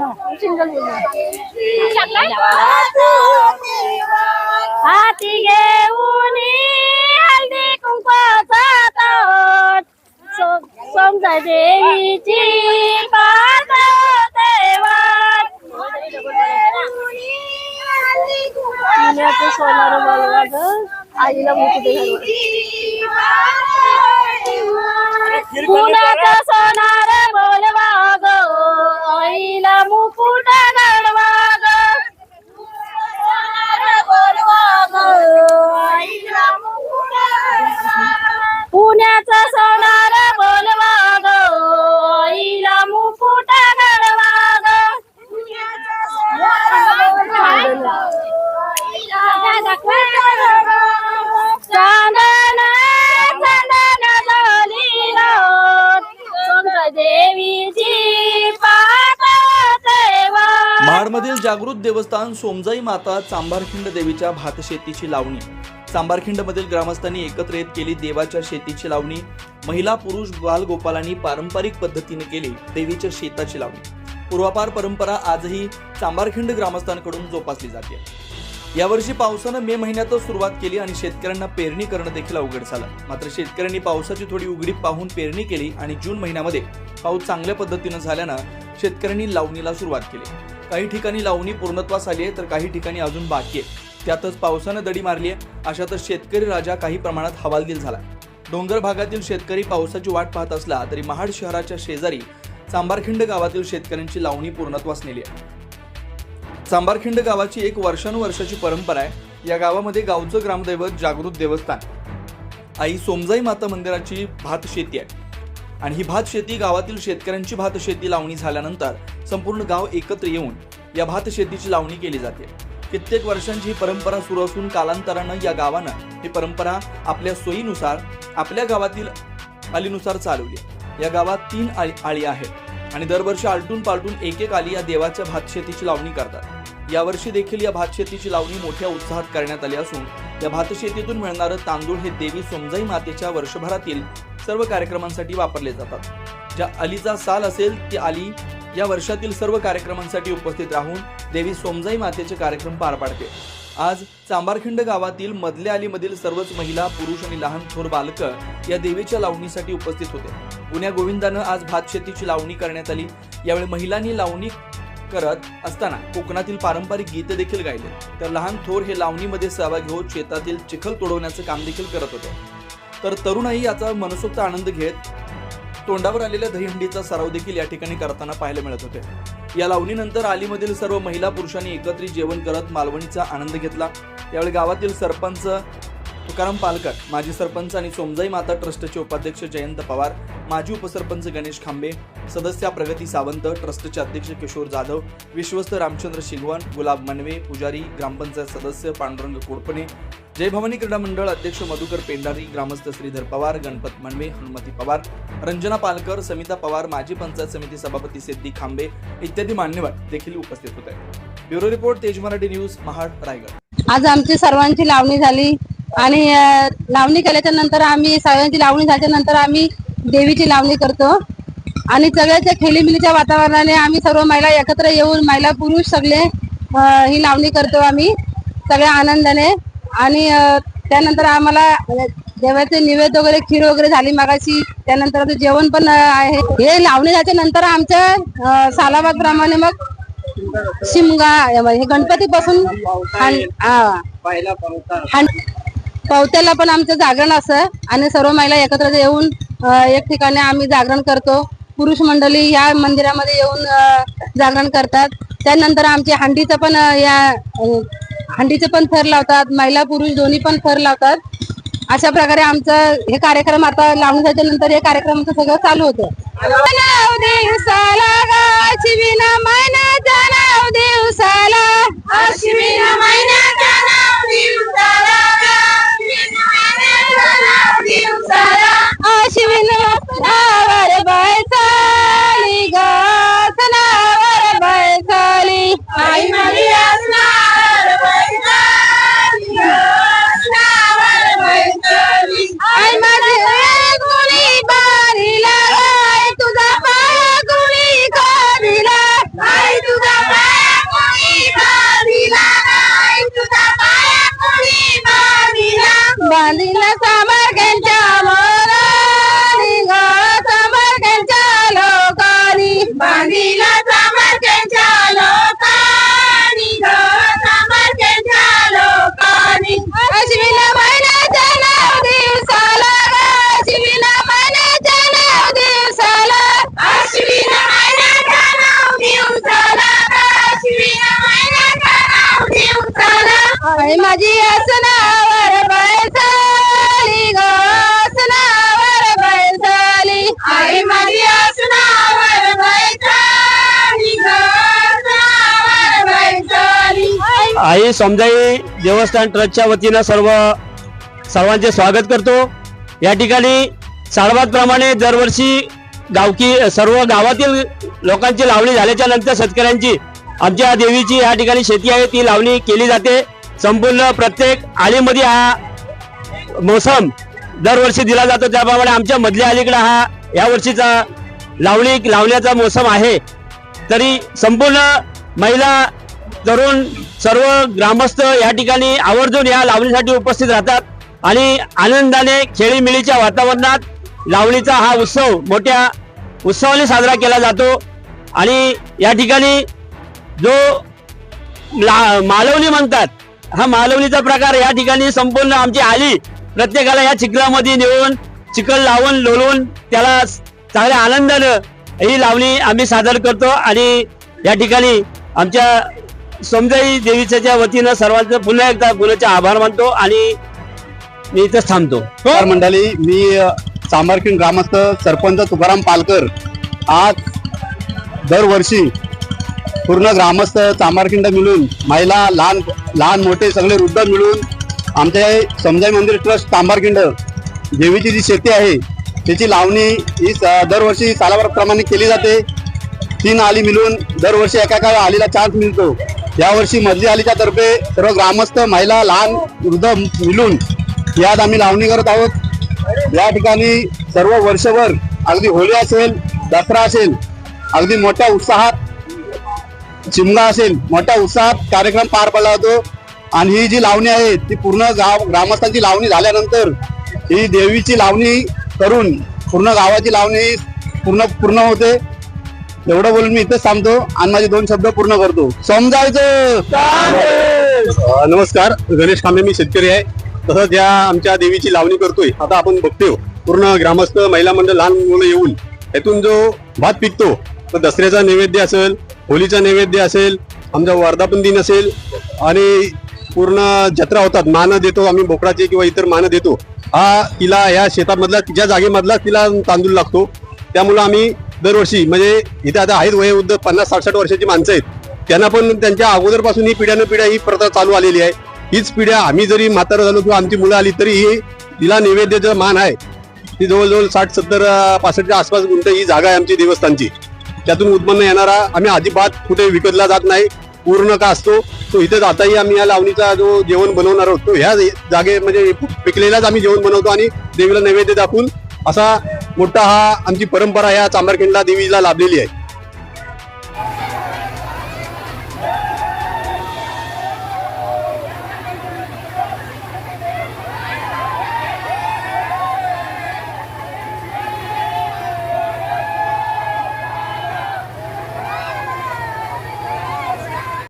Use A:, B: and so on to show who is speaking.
A: या. सिंगल बोलू ना. सिंगल बोलू हाती घेऊन हल्दी कुंकवाचा समजा देवीची सोनार बोलवा ग आईला मोठी सोनार
B: जागृत देवस्थान सोमजाई माता चांभारखिंड देवीच्या भातशेतीची लावणी. चांभारखिंडमधील ग्रामस्थांनी एकत्र येत केली देवाच्या शेतीची लावणी. महिला पुरुष बालगोपालांनी पारंपरिक पद्धतीने केली देवीच्या शेताची लावणी. पूर्वापार परंपरा आजही चांभारखिंड ग्रामस्थांकडून जोपासली जाते. यावर्षी पावसानं मे महिन्यातच सुरुवात केली आणि शेतकऱ्यांना पेरणी करणं देखील अवघड झालं. मात्र शेतकऱ्यांनी पावसाची थोडी उघडीप पाहून पेरणी केली आणि जून महिन्यामध्ये पाऊस चांगल्या पद्धतीनं झाल्यानं शेतकऱ्यांनी लावणीला सुरुवात केली. काही ठिकाणी लावणी पूर्णत्वास आली आहे तर काही ठिकाणी अजून बाकी आहे. त्यातच पावसानं दडी मारली आहे. अशातच शेतकरी राजा काही प्रमाणात हवालदिल झाला डोंगर भागातील शेतकरी पावसाची वाट पाहत असला तरी महाड शहराच्या शेजारी चांबारखिंड गावातील शेतकऱ्यांची लावणी पूर्णत्वास नेली आहे. चांबारखिंड गावाची एक वर्षानुवर्षाची परंपरा आहे. या गावामध्ये गावचं ग्रामदैवत जागृत देवस्थान. आई सोमजाई माता मंदिराची भात शेती आहे. आणि ही भात शेती गावातील शेतकऱ्यांची भात शेती लावणी झाल्यानंतर संपूर्ण गाव एकत्र येऊन या भात शेतीची लावणी केली जाते. कित्येक वर्षांची ही परंपरा सुरू असून कालांतरानं या गावानं ही परंपरा आपल्या सोयीनुसार आपल्या गावातील आलीनुसार चालवली या गावात तीन आळी आळी आहेत आणि दरवर्षी आलटून पालटून एक एक आली या देवाच्या भातशेतीची लावणी करतात. यावर्षी देखील या भातशेतीची लावणी मोठ्या उत्साहात करण्यात आली असून या भातशेतीतून मिळणारं तांदूळ हे देवी सोमजाई मातेच्या वर्षभरातील सर्व कार्यक्रमांसाठी वापरले जातात. ज्या अलीचा साल असेल ती आली या वर्षातील सर्व कार्यक्रमांसाठी उपस्थित राहून देवी सोमजाई मातेचे कार्यक्रम पार पाडते. आज चांबारखिंड गावातील मधल्या अलीमधील सर्वच महिला पुरुष आणि लहान थोर बालकं या देवीच्या लावणीसाठी उपस्थित होते. पुण्या गोविंदानं आज भात शेतीची लावणी करण्यात आली. यावेळी महिलांनी लावणी करत असताना कोकणातील पारंपरिक गीत देखील गायले. तर लहान थोर हे लावणीमध्ये सहभागी होत शेतातील चिखल तोडवण्याचं काम देखील करत होते. तर तरुणाई याचा मनसोक्त आनंद घेत तोंडावर आलेल्या दहीहंडीचा सराव देखील या ठिकाणी करताना पाहायला मिळत होते. या लावणीनंतर आलीमधील सर्व महिला पुरुषांनी एकत्रित जेवण करत मालवणीचा आनंद घेतला. यावेळी गावातील सरपंच तुकाराम पालकर माजी सरपंच आणि सोमजाई माता ट्रस्टचे उपाध्यक्ष जयंत पवार माजी उपसरपंच गणेश खांबे सदस्या प्रगती सावंत ट्रस्टचे अध्यक्ष किशोर जाधव विश्वस्त रामचंद्र शिगवण गुलाब मनवे पुजारी ग्रामपंचायत सदस्य पांडुरंग कोडपणे जय भवानी क्रीडा मंडळ अध्यक्ष मधुकर पेंडारी ग्रामस्थ श्रीधर पवार गणपत मनवे हनुमती पवार रंजना पालकर समिता पवार माजी पंचायत समिती सभापती सिद्धी खांबे इत्यादी मान्यवर देखील उपस्थित होते. ब्युरो रिपोर्ट तेज मराठी न्यूज महाड रायगड.
C: आज आमची सर्वांची लावणी झाली. आणि लावणी केल्याच्यानंतर आम्ही सर्वांची लावणी झाल्याच्यानंतर आम्ही देवीची लावणी करतो. आणि सगळ्याच्या खेलीमिलीच्या वातावरणाने आम्ही सर्व महिला एकत्र येऊन महिला पुरुष सगळे ही लावणी करतो आम्ही सगळ्या आनंदाने. आणि त्यानंतर आम्हाला देवाचे निवेद वगैरे खीर वगैरे झाली मागाशी त्यानंतर जेवण पण आहे. हे लावणी झाल्याच्यानंतर आमच्या अ, सालाबाद प्रमाणे मग शिमगा हे गणपती पासून पावत्याला पण आमचं जागरण असं आणि सर्व महिला एकत्र येऊन एक ठिकाणी आम्ही जागरण करतो. पुरुष मंडळी या मंदिरामध्ये येऊन जागरण करतात. त्यानंतर आमची हांडीचं पण या हांडीचे पण थर लावतात. महिला पुरुष दोन्ही पण थर लावतात. अशा प्रकारे आमचं हे कार्यक्रम आता लावून जायच्या नंतर हे कार्यक्रम सगळं चालू होतं. दिवसाला आई
D: समजाई देवस्थान ट्रस्टच्या वतीनं सर्व सर्वांचे स्वागत करतो. या ठिकाणी प्रमाणे दरवर्षी गावकी सर्व गावातील लोकांची लावणी झाल्याच्यानंतर शेतकऱ्यांची आमच्या देवीची या ठिकाणी शेती आहे ती लावणी केली जाते. संपूर्ण प्रत्येक आळीमध्ये हा मोसम दरवर्षी दिला जातो. त्याप्रमाणे आमच्या मधल्या अलीकडे हा या वर्षीचा लावणी लावण्याचा मोसम आहे. तरी संपूर्ण महिला तरुण सर्व ग्रामस्थ या ठिकाणी आवर्जून या लावणीसाठी उपस्थित राहतात आणि आनंदाने खेळीमेळीच्या वातावरणात लावणीचा हा उत्सव मोठ्या उत्सवाने साजरा केला जातो. आणि या ठिकाणी जो ला मालवणी म्हणतात हा मालवणीचा प्रकार या ठिकाणी संपूर्ण आमची आली. प्रत्येकाला या चिखलामध्ये नेऊन चिखल लावून लोलून त्याला चांगल्या आनंदानं ही लावणी आम्ही सादर करतो. आणि या ठिकाणी आमच्या समजाई देवीच्या वतीनं सर्वांचं पुन्हा एकदा पुण्याचे आभार मानतो आणि मी इथंच थांबतो.
E: नमस्कार मंडळी मी अ, चांभारखिंड ग्रामस्थ सरपंच तुकाराम पालकर आज दरवर्षी पूर्ण ग्रामस्थ चांभारखिंड मिळून महिला लहान लहान मोठे सगळे वृद्ध मिळून आमच्या हे समजाई मंदिर ट्रस्ट चांभारखिंड देवीची जी शेती आहे त्याची लावणी ही दरवर्षी सालाप्रमाणे केली जाते. तीन आली मिळून दरवर्षी एका एका आलीला चान्स मिळतो. यावर्षी मधली आलीच्या तर्फे सर्व ग्रामस्थ महिला लहान वृद्ध मिळून यात आम्ही लावणी करत आहोत. या ठिकाणी सर्व वर्षभर अगदी होळी असेल दसरा असेल अगदी मोठ्या उत्साहात चिमगा असेल मोठ्या उत्साहात कार्यक्रम पार पडला जातो आणि ही जी लावणी आहे ती पूर्ण गाव ग्रामस्थांची लावणी झाल्यानंतर ही देवीची लावणी करून पूर्ण गावाची लावणी पूर्ण पूर्ण होते. एवढं बोलून मी इथेच थांबतो आणि माझे दोन शब्द पूर्ण करतो. समजायचं
F: नमस्कार. गणेश कांबे मी शेतकरी आहे. तसंच या आमच्या देवीची लावणी करतोय. आता आपण बघतोय हो, पूर्ण ग्रामस्थ महिला मंडळ लहान मुलं येऊन यातून जो भात पिकतो तर दसऱ्याचा नैवेद्य असेल होलीचा नैवेद्य असेल आमचा वर्धापन दिन असेल आणि पूर्ण जत्रा होतात. मानं देतो आम्ही बोकडाचे किंवा इतर मानं देतो. हा तिला या शेतामधला तिच्या जागेमधला तिला तांदूळ लागतो. त्यामुळं आम्ही दरवर्षी म्हणजे इथे आता आहेत वयोवृद्ध पन्नास साठ साठ वर्षाची माणसं आहेत. त्यांना पण त्यांच्या अगोदरपासून ही पिढ्यानं पिढ्या ही प्रथा चालू आलेली आहे. हीच पिढ्या आम्ही जरी म्हातारं झालो किंवा आमची मुलं आली तरी ही तिला नैवेद्याचं मान आहे. ती जवळजवळ साठ सत्तर पासष्टच्या आसपास गुंठ ही जागा आहे आमची देवस्थानची. त्यातून उत्पन्न येणारा आम्ही अजिबात कुठे विकतला जात नाही. पूर्ण का असतो तो इथे जाताही आम्ही या लावणीचा जो जेवण बनवणार आहोत तो ह्या जागे म्हणजे पिकलेलाच आम्ही जेवण बनवतो आणि देवीला नैवेद्य दाखवून असा मोठा हा आमची परंपरा या चांभारखिंडला देवीला लाभलेली आहे.